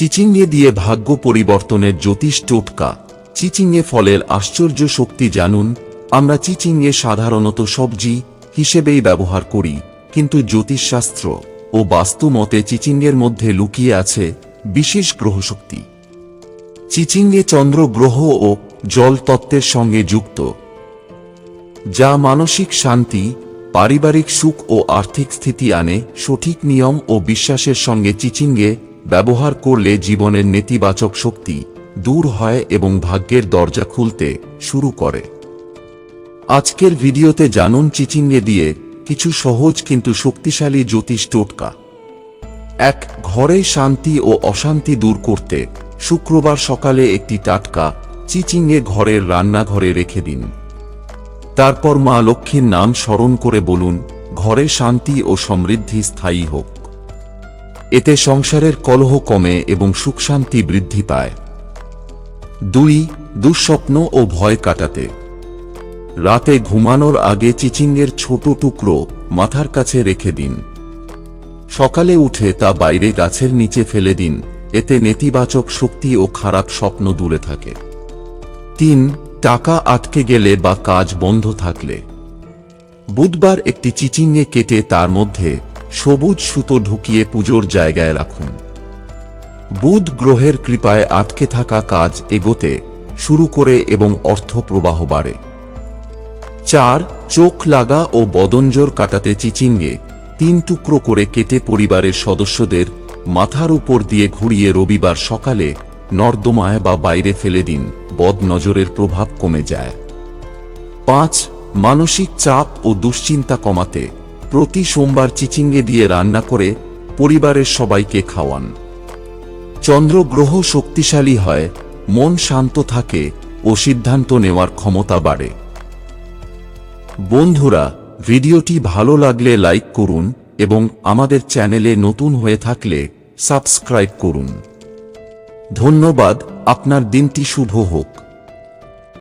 চিচিংয়ে দিয়ে ভাগ্য পরিবর্তনের জ্যোতিষ টোটকা। চিচিংয়ে ফলের আশ্চর্য শক্তি জানুন। আমরা চিচিংয়ে সাধারণত সবজি হিসেবেই ব্যবহার করি, কিন্তু জ্যোতিষশাস্ত্র ও বাস্তু মতে চিচিংয়ের মধ্যে লুকিয়ে আছে বিশেষ গ্রহশক্তি। চিচিংয়ে চন্দ্র গ্রহ ও জল তত্ত্বের সঙ্গে যুক্ত, যা মানসিক শান্তি, পারিবারিক সুখ ও আর্থিক স্থিতি আনে সঠিক নিয়ম ও বিশ্বাসের সঙ্গে চিচিংয়ে ব্যবহার করলে জীবনের নেতিবাচক শক্তি দূর হয় এবং ভাগ্যের দরজা খুলতে শুরু করে। আজকের ভিডিওতে জানুন চিচিংয়ে দিয়ে কিছু সহজ কিন্তু শক্তিশালী জ্যোতিষ টোটকা। এক, ঘরে শান্তি ও অশান্তি দূর করতে শুক্রবার সকালে একটি টাটকা চিচিংয়ে ঘরের রান্নাঘরে রেখে দিন। তারপর মা লক্ষ্মীর নাম স্মরণ করে বলুন, ঘরে শান্তি ও সমৃদ্ধি স্থায়ী হোক। এতে সংসারের কলহ কমে এবং সুখ শান্তি বৃদ্ধি পায়। দুই, দুঃস্বপ্ন ও ভয় কাটাতে। রাতে ঘুমানোর আগে চিচিংয়ের ছোট টুকরো মাথার কাছে রেখে দিন। সকালে উঠে তা বাইরে গাছের নিচে ফেলে দিন, এতে নেতিবাচক শক্তি ও খারাপ স্বপ্ন দূরে থাকে। তিন, টাকা আটকে গেলে বা কাজ বন্ধ থাকলে। বুধবার একটি চিচিংয়ে কেটে তার মধ্যে সবুজ সুতো ঢুকিয়ে পুজোর জায়গায় রাখুন। বুধ গ্রহের কৃপায় আটকে থাকা কাজ এগোতে শুরু করে এবং অর্থ প্রবাহ বাড়ে। চার, চোখ লাগা ও বদনজোর কাটাতে চিচিঙ্গে তিন টুকরো করে কেটে পরিবারের সদস্যদের মাথার উপর দিয়ে ঘুরিয়ে রবিবার সকালে নর্দমায় বা বাইরে ফেলে দিন বদ নজরের প্রভাব কমে যায়। পাঁচ, মানসিক চাপ ও দুশ্চিন্তা কমাতে প্রতি সোমবার চিচিংয়ে দিয়ে রান্না করে পরিবারের সবাইকে খাওয়ান। চন্দ্র গ্রহ শক্তিশালী হয়, মন শান্ত থাকে ও সিদ্ধান্ত নেওয়ার ক্ষমতা বাড়ে। বন্ধুরা, ভিডিওটি ভালো লাগলে লাইক করুন এবং আমাদের চ্যানেলে নতুন হয়ে থাকলে সাবস্ক্রাইব করুন। ধন্যবাদ, আপনার দিনটি শুভ হোক।